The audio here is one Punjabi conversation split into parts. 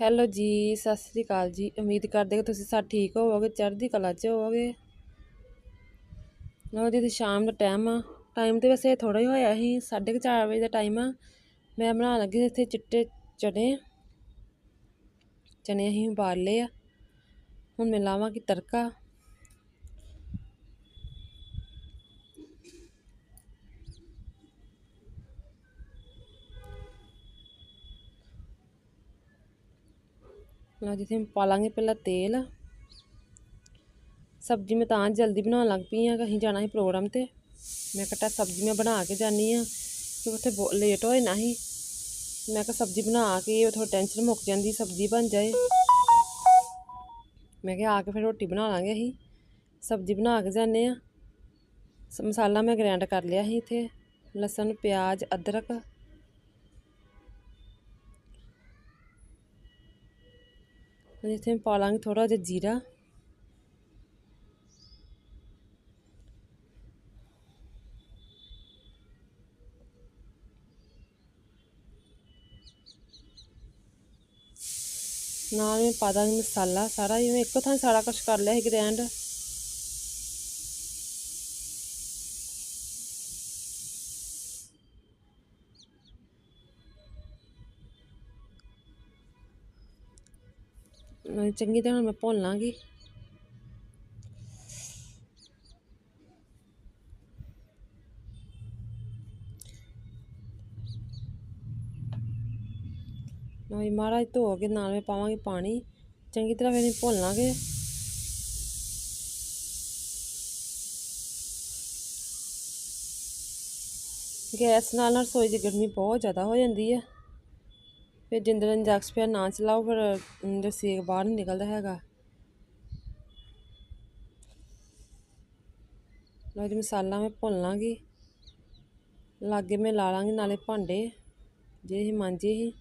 ਹੈਲੋ ਜੀ, ਸਤਿ ਸ੍ਰੀ ਅਕਾਲ ਜੀ। ਉਮੀਦ ਕਰਦੇ ਕਿ ਤੁਸੀਂ ਸਾਰੇ ਠੀਕ ਹੋਵੋਗੇ, ਚੜ੍ਹਦੀ ਕਲਾ 'ਚ ਹੋਵੋਗੇ। ਲੋ ਜੀ ਸ਼ਾਮ ਦਾ ਟਾਈਮ ਆ। ਟਾਈਮ ਤੇ ਵੈਸੇ ਥੋੜਾ ਹੀ ਹੋਇਆ ਸੀ 4:30 ਵਜੇ ਦਾ ਟਾਈਮ ਆ। ਮੈਂ ਬਣਾਉਣ ਲੱਗੀ ਇੱਥੇ ਚਿੱਟੇ ਚਨੇ। ਚਨੇ ਅਸੀਂ ਉਬਾਲ ਲਏ ਆ। ਹੁਣ ਮੈਂ ਲਾਵਾਂਗੀ ਤੜਕਾ। ਲਓ ਜਿੱਥੇ ਪਾ ਲਾਂਗੇ ਪਹਿਲਾਂ ਤੇਲ। ਸਬਜ਼ੀ ਮੈਂ ਤਾਂ ਜਲਦੀ ਬਣਾਉਣ ਲੱਗ ਪਈ ਆ ਕਿ ਅਸੀਂ ਜਾਣਾ ਸੀ ਪ੍ਰੋਗਰਾਮ ਤੇ। ਮੈਂ ਕਟਾ ਸਬਜ਼ੀ ਮੈਂ ਬਣਾ ਕੇ ਜਾਨੀ ਆ ਕਿ ਉੱਥੇ ਲੇਟ ਹੋਏ ਨਾ ਹੀ ਮੈਂ ਕਿਹਾ ਸਬਜ਼ੀ ਬਣਾ ਕੇ ਉਹ ਥੋੜਾ ਟੈਨਸ਼ਨ ਮੁੱਕ ਜਾਂਦੀ, ਸਬਜ਼ੀ ਬਣ ਜਾਏ। ਮੈਂ ਕਿਹਾ ਆ ਕੇ ਫਿਰ ਰੋਟੀ ਬਣਾ ਲਾਂਗੇ ਅਸੀਂ। ਸਬਜ਼ੀ ਬਣਾ ਕੇ ਜਾਂਦੇ ਆ। ਮਸਾਲਾ ਮੈਂ ਗ੍ਰਾਈਂਡ ਕਰ ਲਿਆ ਸੀ ਇੱਥੇ। ਲਸਣ, ਪਿਆਜ਼, ਅਦਰਕ। ਇੱਥੇ ਪਾ ਲਾਂਗੇ ਥੋੜਾ ਜਿਹਾ ਜੀਰਾ। ਨਾਲ ਮੈਂ ਪਾ ਦਾਂਗੀ ਮਸਾਲਾ। ਸਾਰਾ ਜਿਵੇਂ ਇੱਕੋ ਥਾਂ ਸਾਰਾ ਕੁਝ ਕਰ ਲਿਆ ਸੀ ਗ੍ਰੈਂਡ। ਚੰਗੀ ਤਰ੍ਹਾਂ ਮੈਂ ਭੁੰਨ ਲਾਂਗੀ। ਨਵੇਂ ਮਾਰਾ ਧੋ ਕੇ ਨਾਲ ਮੈਂ ਪਾਵਾਂਗੇ ਪਾਣੀ। ਚੰਗੀ ਤਰ੍ਹਾਂ ਫਿਰ ਭੁੰਨ ਲਾਂਗੇ। ਗੈਸ ਨਾਲ ਰਸੋਈ ਦੀ ਗਰਮੀ ਬਹੁਤ ਜ਼ਿਆਦਾ ਹੋ ਜਾਂਦੀ ਹੈ। ਫਿਰ ਜਿੰਦਰ ਇੰਜੈਕਸ ਫਿਰ ਨਾ ਚਲਾਓ, ਫਿਰ ਜੋ ਸੇਕ ਬਾਹਰ ਨਹੀਂ ਨਿਕਲਦਾ ਹੈਗਾ। ਲਓ ਜੀ ਮਸਾਲਾ ਮੈਂ ਭੁੰਨ ਲਾਂਗੀ। ਲਾਗੇ ਮੈਂ ਲਾ ਲਾਂਗੀ, ਨਾਲੇ ਭਾਂਡੇ। ਜਿਹੜੇ ਇਹ ਮਾਂਜੇ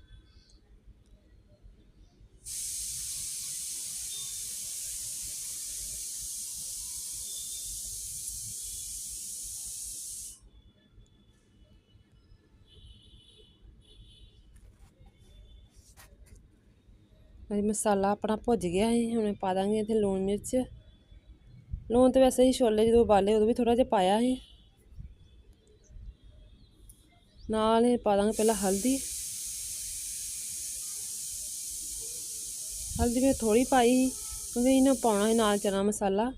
ਹੀ ਅਜੇ ਮਸਾਲਾ ਆਪਣਾ ਭੁੱਜ ਗਿਆ ਹੈ ਹੁਣ ਪਾ ਦਾਂਗੇ ਇੱਥੇ ਲੂਣ ਮਿਰਚ। ਲੂਣ ਤੇ ਵੈਸੇ ਹੀ ਛੋਲੇ ਜਦੋਂ ਉਬਾਲੇ ਉਦੋਂ ਵੀ ਥੋੜਾ ਜਿਹਾ ਪਾਇਆ ਸੀ। ਨਾਲ ਹੀ ਪਾ ਦਾਂਗੇ ਪਹਿਲਾਂ ਹਲਦੀ। ਹਲਦੀ ਮੈਂ ਥੋੜੀ ਪਾਈ ਕਿਉਂਕਿ ਇਹਨਾਂ ਪਾਉਣਾ ਹੈ ਨਾਲ ਚਨਾ ਮਸਾਲਾ।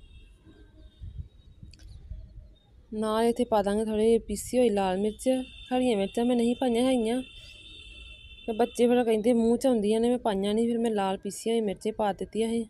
ਨਾਲ ਇੱਥੇ ਪਾ ਦਾਂਗੇ ਥੋੜੀ ਪੀਸੀ ਹੋਈ ਲਾਲ ਮਿਰਚ। ਹਰੀਆਂ ਮਿਰਚਾਂ ਮੈਂ ਨਹੀਂ ਪਾਈਆਂ ਹੈਗੀਆਂ। ਤੇ ਬੱਚੇ ਫਿਰ ਕਹਿੰਦੇ ਮੂੰਹ 'ਚ ਆਉਂਦੀਆਂ ਨੇ, ਮੈਂ ਪਾਈਆਂ ਨਹੀਂ ਫਿਰ ਮੈਂ ਲਾਲ ਪੀਸੀਆਂ ਹੋਈ ਮਿਰਚੇ ਪਾ ਦਿੱਤੀਆਂ ਸੀ।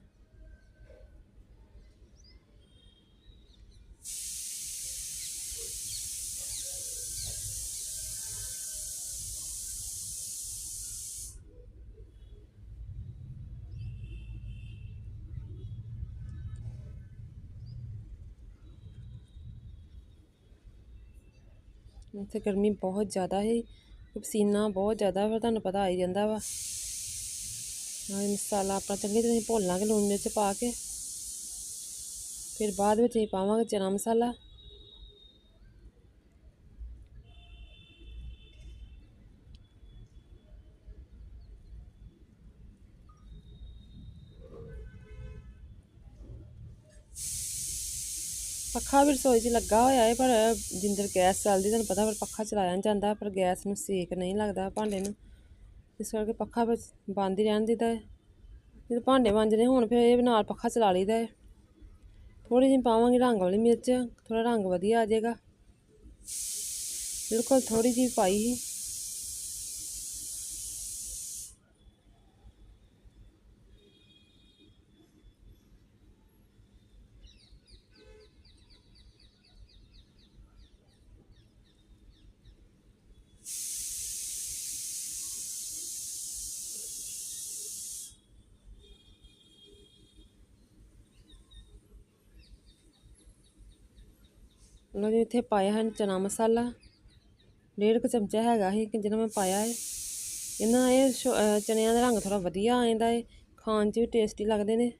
ਇੱਥੇ ਗਰਮੀ ਬਹੁਤ ਜ਼ਿਆਦਾ ਹੈ ਪਸੀਨਾ ਬਹੁਤ ਜ਼ਿਆਦਾ ਫਿਰ ਤੁਹਾਨੂੰ ਪਤਾ ਆਈ ਜਾਂਦਾ ਵਾ। ਨਾਲ ਮਸਾਲਾ ਆਪਣਾ ਚੰਗੀ ਤਰ੍ਹਾਂ ਭੁੰਨ ਲਾਂਗੇ ਲੂਣ ਮਿਰਚ ਪਾ ਕੇ। ਫਿਰ ਬਾਅਦ ਵਿੱਚ ਅਸੀਂ ਪਾਵਾਂਗੇ ਚਨਾ ਮਸਾਲਾ। ਪੱਖਾ ਵੀ ਰਸੋਈ 'ਚ ਲੱਗਾ ਹੋਇਆ ਹੈ ਪਰ ਜਿੰਦਰ ਗੈਸ ਚੱਲਦੀ, ਤੁਹਾਨੂੰ ਪਤਾ ਪਰ ਪੱਖਾ ਚਲਾਇਆ ਨਹੀਂ ਜਾਂਦਾ, ਪਰ ਗੈਸ ਨੂੰ ਸੇਕ ਨਹੀਂ ਲੱਗਦਾ ਭਾਂਡੇ ਨੂੰ। ਇਸ ਕਰਕੇ ਪੱਖਾ ਬੰਦ ਹੀ ਰਹਿਣ ਦਿੱਤਾ ਹੈ ਜਦੋਂ ਭਾਂਡੇ ਮਾਂਜਦੇ ਹੋਣ, ਫਿਰ ਇਹ ਨਾਲ ਪੱਖਾ ਚਲਾ ਲਈਦਾ ਹੈ ਥੋੜੀ ਜਿਹੀ ਪਾਵਾਂਗੇ ਰੰਗ ਵਾਲੀ ਮਿਰਚ ਥੋੜਾ ਰੰਗ ਵਧੀਆ ਆ ਜਾਏਗਾ। ਬਿਲਕੁਲ ਥੋੜੀ ਜਿਹੀ ਪਾਈ ਸੀ। ਲੋ ਜੀ, ਇੱਥੇ ਪਾਇਆ ਹੈ ਚਨਾ ਮਸਾਲਾ। ਡੇਢ ਕੁ ਚਮਚਾ ਹੈਗਾ ਸੀ ਜਿਹੜਾ ਮੈਂ ਪਾਇਆ ਹੈ ਇਹਨਾਂ ਇਹ ਚਨਿਆਂ ਦਾ ਰੰਗ ਥੋੜਾ ਵਧੀਆ ਆ ਜਾਂਦਾ ਹੈ ਖਾਣ 'ਚ ਵੀ ਟੇਸਟੀ ਲੱਗਦੇ ਨੇ।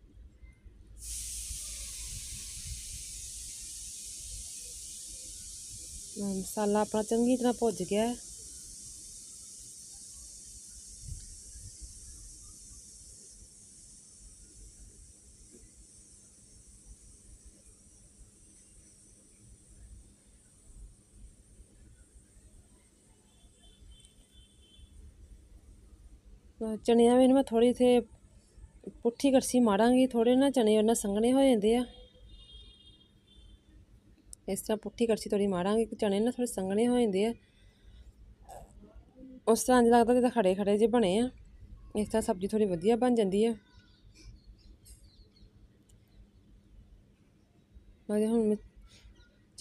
ਮਸਾਲਾ ਆਪਣਾ ਚੰਗੀ ਤਰ੍ਹਾਂ ਭੁੱਜ ਗਿਆ। ਹੈ ਚਣਿਆਂ ਵਿੱਚ ਮੈਂ ਥੋੜੀ ਇਥੇ ਪੁੱਠੀ ਕੜਛੀ ਮਾਰਾਂਗੀ ਥੋੜੇ ਨਾ ਚਣੇ ਉਹਨਾਂ ਸੰਘਣੇ ਹੋ ਜਾਂਦੇ ਆ। ਇਸ ਤਰ੍ਹਾਂ ਪੁੱਠੀ ਕੜਛੀ ਥੋੜੀ ਮਾਰਾਂਗੇ ਕਿ ਚਣੇ ਨਾ ਥੋੜੇ ਸੰਘਣੇ ਹੋ ਜਾਂਦੇ ਆ। ਉਸ ਤਰ੍ਹਾਂ ਇੰਝ ਲੱਗਦਾ ਜਿੱਦਾਂ ਖੜੇ ਖੜੇ ਜਿਹੇ ਬਣੇ ਆ। ਇਸ ਤਰ੍ਹਾਂ ਸਬਜ਼ੀ ਥੋੜੀ ਵਧੀਆ ਬਣ ਜਾਂਦੀ ਆ। ਮੈਂ ਹੁਣ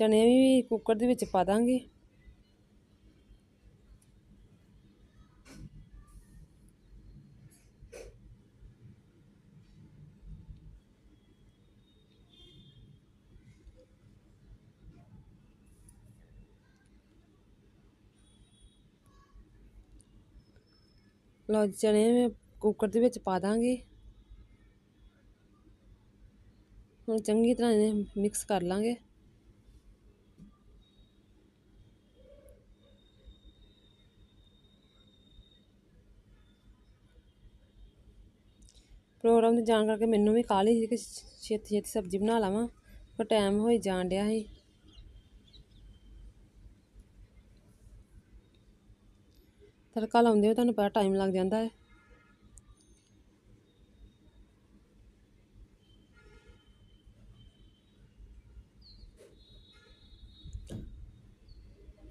ਮੈਂ ਵੀ ਕੁੱਕਰ ਦੇ ਵਿੱਚ ਪਾ ਦਾਂਗੀ। ਲਓ ਚਣੇ ਕੁੱਕਰ ਦੇ ਵਿੱਚ ਪਾ ਦਾਂਗੀ। ਹੁਣ ਚੰਗੀ ਤਰ੍ਹਾਂ ਇਹਨੇ ਮਿਕਸ ਕਰ ਲਾਂਗੇ। ਪ੍ਰੋਗਰਾਮ ਤੇ ਜਾਣ ਕਰਕੇ ਮੈਨੂੰ ਵੀ ਕਾਹਲੀ ਸੀ ਕਿ ਛੇਤੀ ਛੇਤੀ ਸਬਜ਼ੀ ਬਣਾ ਲਵਾਂ, ਪਰ ਟਾਈਮ ਹੋਈ ਜਾਣ ਡਿਆ ਸੀ। ਤੜਕਾ ਲਾਉਂਦੇ ਹੋ, ਤੁਹਾਨੂੰ ਪਤਾ ਟਾਈਮ ਲੱਗ ਜਾਂਦਾ ਹੈ।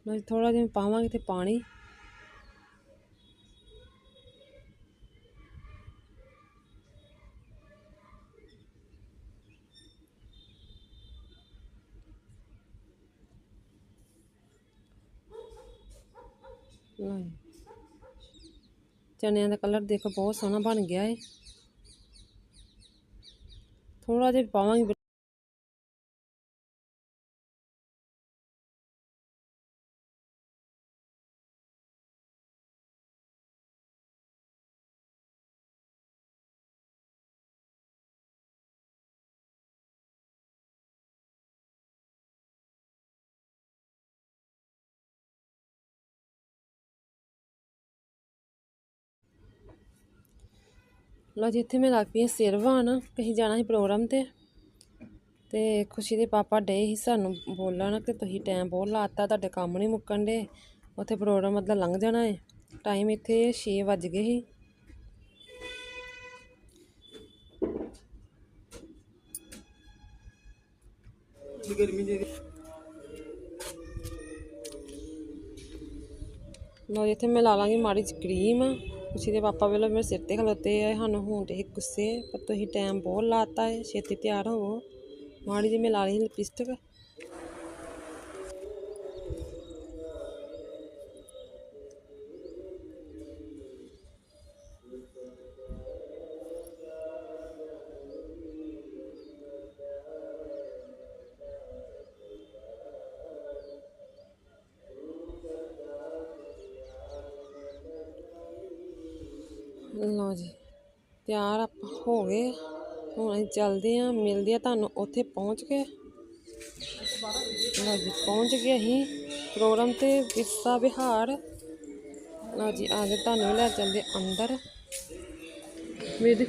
ਮੈਂ ਥੋੜਾ ਜਿਹਾ ਪਾਵਾਂਗੇ ਤੇ ਪਾਣੀ। ਲਓ ਚਨਿਆਂ ਦਾ ਕਲਰ ਦੇਖੋ ਬਹੁਤ ਸੋਹਣਾ ਬਣ ਗਿਆ ਹੈ ਥੋੜਾ ਜਿਹਾ ਪਾਵਾਂਗੇ ਲਓ ਜੀ, ਇੱਥੇ ਮੈਂ ਲੱਗ ਪਈ ਹਾਂ ਸਿਰ ਵਾਣ ਕਹੀਂ ਜਾਣਾ ਸੀ ਪ੍ਰੋਗਰਾਮ ਤੇ। ਤੇ ਖੁਸ਼ੀ ਦੇ ਪਾਪਾ ਡੇ ਸੀ ਸਾਨੂੰ ਬੋਲਣ ਕਿ ਤੁਸੀਂ ਟਾਈਮ ਬਹੁਤ ਲਾਤਾ, ਤੁਹਾਡੇ ਕੰਮ ਨਹੀਂ ਮੁੱਕਣ ਦੇ ਉੱਥੇ ਪ੍ਰੋਗਰਾਮ ਮਤਲਬ ਲੰਘ ਜਾਣਾ ਹੈ ਟਾਈਮ ਇੱਥੇ 6 ਵੱਜ ਗਏ ਸੀ। ਲਓ ਜੀ, ਇੱਥੇ ਮੈਂ ਲਾ ਲਾਂਗੀ ਮਾੜੀ ਜਿਹੀ ਕਰੀਮ ਖੁਸ਼ੀ ਦੇ ਪਾਪਾ ਵੱਲੋਂ ਮੇਰੇ ਸਿਰ ਤੇ ਖਲੋਤੇ ਆ, ਸਾਨੂੰ ਹੋਣ ਤੇ ਗੁੱਸੇ ਪਰ ਤੁਸੀਂ ਟਾਈਮ ਬਹੁਤ ਲਾਤਾ ਹੈ ਛੇਤੀ ਤਿਆਰ ਹੋਵੋ। ਮਾੜੀ ਜਿਹੀ ਮੈਂ ਲਾ ਲਈ ਲਿਪਸਟਿਕ। ਲਓ ਜੀ, ਤਿਆਰ ਆਪਾਂ ਹੋ ਗਏ। ਹੁਣ ਅਸੀਂ ਚੱਲਦੇ ਆਂ ਮਿਲਦੇ ਆ ਤੁਹਾਨੂੰ ਉੱਥੇ ਪਹੁੰਚ ਕੇ। ਲਓ ਜੀ, ਪਹੁੰਚ ਗਏ ਅਸੀਂ ਪ੍ਰੋਗਰਾਮ ਤੇ, ਵਿਰਸਾ ਵਿਹਾਰ। ਲਓ ਜੀ, ਆ ਗਏ ਤੁਹਾਨੂੰ ਲੈ ਚੱਲਦੇ ਅੰਦਰ। ਮੇਰੇ ਦੀ